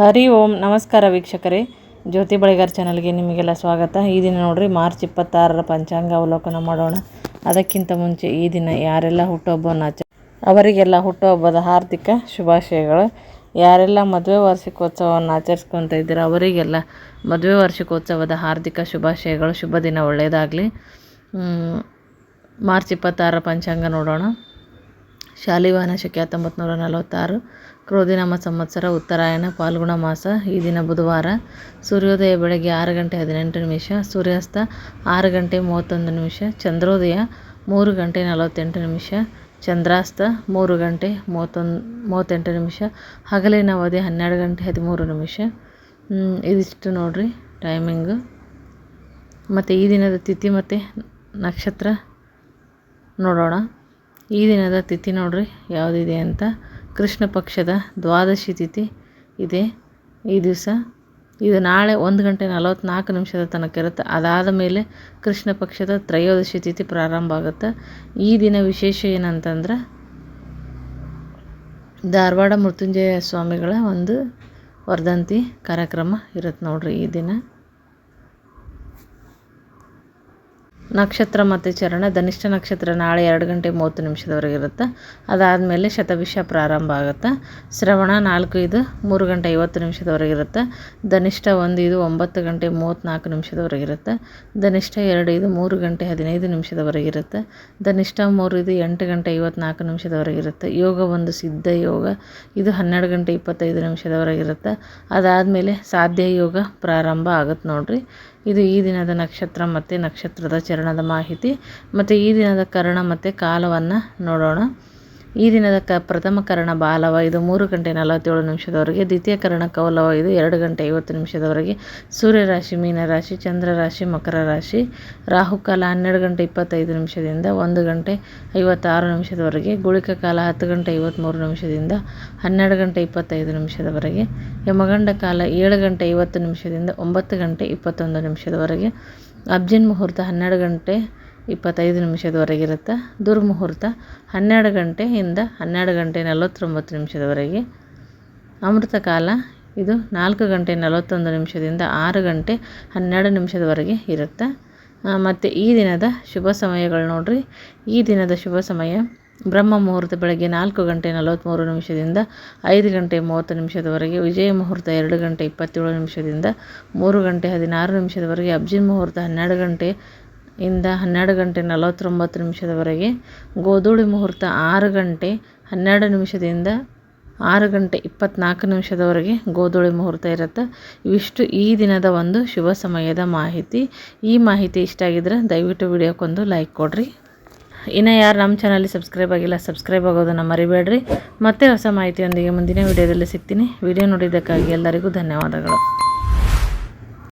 ಹರಿ ಓಂ, ನಮಸ್ಕಾರ ವೀಕ್ಷಕರೇ. ಜ್ಯೋತಿ ಬಳಿಗಾರ್ ಚಾನಲ್ಗೆ ನಿಮಗೆಲ್ಲ ಸ್ವಾಗತ. ಈ ದಿನ ನೋಡ್ರಿ, ಮಾರ್ಚ್ ಇಪ್ಪತ್ತಾರರ ಪಂಚಾಂಗ ಅವಲೋಕನ ಮಾಡೋಣ. ಅದಕ್ಕಿಂತ ಮುಂಚೆ ಈ ದಿನ ಯಾರೆಲ್ಲ ಹುಟ್ಟುಹಬ್ಬವನ್ನು ಆಚ ಅವರಿಗೆಲ್ಲ ಹುಟ್ಟುಹಬ್ಬದ ಹಾರ್ದಿಕ ಶುಭಾಶಯಗಳು. ಯಾರೆಲ್ಲ ಮದುವೆ ವಾರ್ಷಿಕೋತ್ಸವವನ್ನು ಆಚರಿಸ್ಕೊತ ಇದ್ದೀರ ಅವರಿಗೆಲ್ಲ ಮದುವೆ ವಾರ್ಷಿಕೋತ್ಸವದ ಹಾರ್ದಿಕ ಶುಭಾಶಯಗಳು. ಶುಭ ದಿನ ಒಳ್ಳೆಯದಾಗಲಿ. ಮಾರ್ಚ್ ಇಪ್ಪತ್ತಾರರ ಪಂಚಾಂಗ ನೋಡೋಣ. ಶಾಲಿವಾಹನ ಶಕೆ ಹತ್ತೊಂಬತ್ತು ನೂರ ನಲವತ್ತಾರು. ಕ್ರೋಧಿನಾಮ ಸಂವತ್ಸರ ಉತ್ತರಾಯಣ ಫಾಲ್ಗುಣ ಮಾಸ ಈ ದಿನ ಬುಧವಾರ. ಸೂರ್ಯೋದಯ ಬೆಳಗ್ಗೆ ಆರು ಗಂಟೆ ಹದಿನೆಂಟು ನಿಮಿಷ, ಸೂರ್ಯಾಸ್ತ ಆರು ಗಂಟೆ ಮೂವತ್ತೊಂದು ನಿಮಿಷ, ಚಂದ್ರೋದಯ ಮೂರು ಗಂಟೆ ನಲವತ್ತೆಂಟು ನಿಮಿಷ, ಚಂದ್ರಾಸ್ತ ಮೂರು ಗಂಟೆ ಮೂವತ್ತೊಂದು ಮೂವತ್ತೆಂಟು ನಿಮಿಷ, ಹಗಲಿನ ಅವಧಿ ಹನ್ನೆರಡು ಗಂಟೆ ಹದಿಮೂರು ನಿಮಿಷ. ಇದಿಷ್ಟು ನೋಡಿರಿ ಟೈಮಿಂಗು. ಮತ್ತು ಈ ದಿನದ ತಿಥಿ ಮತ್ತು ನಕ್ಷತ್ರ ನೋಡೋಣ. ಈ ದಿನದ ತಿಥಿ ನೋಡಿರಿ ಯಾವುದಿದೆ ಅಂತ. ಕೃಷ್ಣ ಪಕ್ಷದ ದ್ವಾದಶಿ ತಿಥಿ ಇದೆ. ಈ ದಿವಸ ಇದು ನಾಳೆ ಒಂದು ಗಂಟೆ ನಲವತ್ತ್ನಾಲ್ಕು ನಿಮಿಷದ ತನಕ ಇರುತ್ತೆ. ಅದಾದ ಮೇಲೆ ಕೃಷ್ಣ ಪಕ್ಷದ ತ್ರಯೋದಶಿ ತಿಥಿ ಪ್ರಾರಂಭ ಆಗುತ್ತೆ. ಈ ದಿನ ವಿಶೇಷ ಏನಂತಂದ್ರೆ ಧಾರವಾಡ ಮೃತ್ಯುಂಜಯ ಸ್ವಾಮಿಗಳ ಒಂದು ವರ್ಧಂತಿ ಕಾರ್ಯಕ್ರಮ ಇರುತ್ತೆ ನೋಡಿರಿ ಈ ದಿನ. ನಕ್ಷತ್ರ ಮತ್ತು ಚರಣ, ಧನಿಷ್ಠ ನಕ್ಷತ್ರ ನಾಳೆ ಎರಡು ಗಂಟೆ ಮೂವತ್ತು ನಿಮಿಷದವರೆಗೆ ಇರುತ್ತೆ. ಅದಾದಮೇಲೆ ಶತವಿಷ ಪ್ರಾರಂಭ ಆಗುತ್ತೆ. ಶ್ರವಣ ನಾಲ್ಕು ಇದು ಮೂರು ಗಂಟೆ ಐವತ್ತು ನಿಮಿಷದವರೆಗೆ ಇರುತ್ತೆ. ಧನಿಷ್ಠ ಒಂದು ಇದು ಒಂಬತ್ತು ಗಂಟೆ ಮೂವತ್ತ್ನಾಲ್ಕು ನಿಮಿಷದವರೆಗೆ ಇರುತ್ತೆ. ಧನಿಷ್ಠ ಎರಡು ಇದು ಮೂರು ಗಂಟೆ ಹದಿನೈದು ನಿಮಿಷದವರೆಗೆ ಇರುತ್ತೆ. ಧನಿಷ್ಠ ಮೂರು ಇದು ಎಂಟು ಗಂಟೆ ಐವತ್ನಾಲ್ಕು ನಿಮಿಷದವರೆಗೆ ಇರುತ್ತೆ. ಯೋಗ ಒಂದು ಸಿದ್ಧ ಯೋಗ. ಇದು ಹನ್ನೆರಡು ಗಂಟೆ ಇಪ್ಪತ್ತೈದು ನಿಮಿಷದವರೆಗೆ ಇರುತ್ತೆ. ಅದಾದಮೇಲೆ ಸಾಧ್ಯ ಯೋಗ ಪ್ರಾರಂಭ ಆಗುತ್ತೆ ನೋಡಿರಿ. ಇದು ಈ ದಿನದ ನಕ್ಷತ್ರ ಮತ್ತು ನಕ್ಷತ್ರದ ಚರಣದ ಮಾಹಿತಿ. ಮತ್ತು ಈ ದಿನದ ಕರಣ ಮತ್ತು ಕಾಲವನ್ನು ನೋಡೋಣ. ಈ ದಿನದ ಕ ಪ್ರಥಮ ಕರಣ ಬಾಲವ, ಇದು ಮೂರು ಗಂಟೆ ನಲವತ್ತೇಳು ನಿಮಿಷದವರೆಗೆ. ದ್ವಿತೀಯ ಕರಣ ಕೌಲವ, ಇದು ಎರಡು ಗಂಟೆ ಐವತ್ತು ನಿಮಿಷದವರೆಗೆ. ಸೂರ್ಯ ರಾಶಿ, ಮೀನ ರಾಶಿ, ಚಂದ್ರ ರಾಶಿ, ಮಕರ ರಾಶಿ. ರಾಹುಕಾಲ ಹನ್ನೆರಡು ಗಂಟೆ ಇಪ್ಪತ್ತೈದು ನಿಮಿಷದಿಂದ ಒಂದು ಗಂಟೆ ಐವತ್ತಾರು ನಿಮಿಷದವರೆಗೆ. ಗುಳಿಕ ಕಾಲ ಹತ್ತು ಗಂಟೆ ಐವತ್ತ್ಮೂರು ನಿಮಿಷದಿಂದ ಹನ್ನೆರಡು ಗಂಟೆ ಇಪ್ಪತ್ತೈದು ನಿಮಿಷದವರೆಗೆ. ಯಮಗಂಡ ಕಾಲ ಏಳು ಗಂಟೆ ಐವತ್ತು ನಿಮಿಷದಿಂದ ಒಂಬತ್ತು ಗಂಟೆ ಇಪ್ಪತ್ತೊಂದು ನಿಮಿಷದವರೆಗೆ. ಅಬ್ಜಿನ್ ಮುಹೂರ್ತ ಹನ್ನೆರಡು ಗಂಟೆ ಇಪ್ಪತ್ತೈದು ನಿಮಿಷದವರೆಗೆ ಇರುತ್ತೆ ದುರ್ಮುಹೂರ್ತ ಹನ್ನೆರಡು ಗಂಟೆಯಿಂದ ಹನ್ನೆರಡು ಗಂಟೆ ನಲವತ್ತೊಂಬತ್ತು ನಿಮಿಷದವರೆಗೆ. ಅಮೃತ ಕಾಲ ಇದು ನಾಲ್ಕು ಗಂಟೆ ನಲವತ್ತೊಂದು ನಿಮಿಷದಿಂದ ಆರು ಗಂಟೆ ಹನ್ನೆರಡು ನಿಮಿಷದವರೆಗೆ ಇರುತ್ತೆ. ಮತ್ತು ಈ ದಿನದ ಶುಭ ಸಮಯಗಳು ನೋಡಿರಿ. ಈ ದಿನದ ಶುಭ ಸಮಯ ಬ್ರಹ್ಮ ಮುಹೂರ್ತ ಬೆಳಗ್ಗೆ ನಾಲ್ಕು ಗಂಟೆ ನಲವತ್ತ್ಮೂರು ನಿಮಿಷದಿಂದ ಐದು ಗಂಟೆ ಮೂವತ್ತು ನಿಮಿಷದವರೆಗೆ, ವಿಜಯ ಮುಹೂರ್ತ ಎರಡು ಗಂಟೆ ಇಪ್ಪತ್ತೇಳು ನಿಮಿಷದಿಂದ ಮೂರು ಗಂಟೆ ಹದಿನಾರು ನಿಮಿಷದವರೆಗೆ, ಅಬ್ಜಿನ್ ಮುಹೂರ್ತ ಹನ್ನೆರಡು ಗಂಟೆ ಇಂದ ಹನ್ನೆರಡು ಗಂಟೆ ನಲವತ್ತೊಂಬತ್ತು ನಿಮಿಷದವರೆಗೆ ಗೋಧೂಳಿ ಮುಹೂರ್ತ ಆರು ಗಂಟೆ ಹನ್ನೆರಡು ನಿಮಿಷದಿಂದ ಆರು ಗಂಟೆ ಇಪ್ಪತ್ತ್ನಾಲ್ಕು ನಿಮಿಷದವರೆಗೆ ಗೋಧೂಳಿ ಮುಹೂರ್ತ ಇರುತ್ತೆ. ಇವಿಷ್ಟು ಈ ದಿನದ ಒಂದು ಶುಭ ಸಮಯದ ಮಾಹಿತಿ. ಈ ಮಾಹಿತಿ ಇಷ್ಟ ಆಗಿದ್ರೆ ದಯವಿಟ್ಟು ವಿಡಿಯೋಕ್ಕೊಂದು ಲೈಕ್ ಕೊಡ್ರಿ. ಇನ್ನು ಯಾರು ನಮ್ಮ ಚಾನಲ್ಲಿ ಸಬ್ಸ್ಕ್ರೈಬ್ ಆಗಿಲ್ಲ, ಸಬ್ಸ್ಕ್ರೈಬ್ ಆಗೋದನ್ನು ಮರಿಬೇಡ್ರಿ. ಮತ್ತೆ ಹೊಸ ಮಾಹಿತಿಯೊಂದಿಗೆ ಮುಂದಿನ ವಿಡಿಯೋದಲ್ಲಿ ಸಿಗ್ತೀನಿ. ವಿಡಿಯೋ ನೋಡಿದ್ದಕ್ಕಾಗಿ ಎಲ್ಲರಿಗೂ ಧನ್ಯವಾದಗಳು.